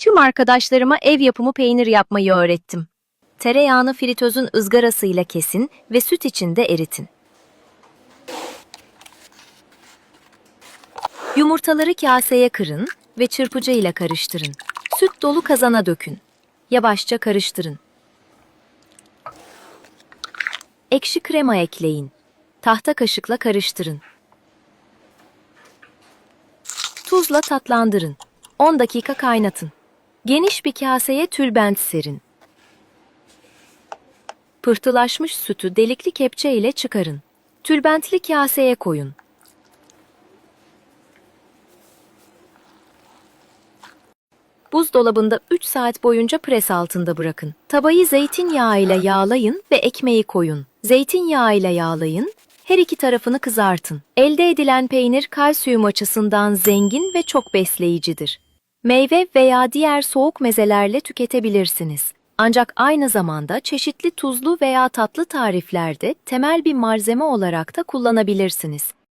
Tüm arkadaşlarıma ev yapımı peynir yapmayı öğrettim. Tereyağını fritözün ızgarasıyla kesin ve süt içinde eritin. Yumurtaları kaseye kırın ve çırpıcı ile karıştırın. Süt dolu kazana dökün. Yavaşça karıştırın. Ekşi krema ekleyin. Tahta kaşıkla karıştırın. Tuzla tatlandırın. 10 dakika kaynatın. Geniş bir kaseye tülbent serin. Pıhtılaşmış sütü delikli kepçe ile çıkarın. Tülbentli kaseye koyun. Buzdolabında 3 saat boyunca pres altında bırakın. Tabayı zeytinyağı ile yağlayın ve ekmeği koyun. Zeytinyağı ile yağlayın, her iki tarafını kızartın. Elde edilen peynir kalsiyum açısından zengin ve çok besleyicidir. Meyve veya diğer soğuk mezelerle tüketebilirsiniz. Ancak aynı zamanda çeşitli tuzlu veya tatlı tariflerde temel bir malzeme olarak da kullanabilirsiniz.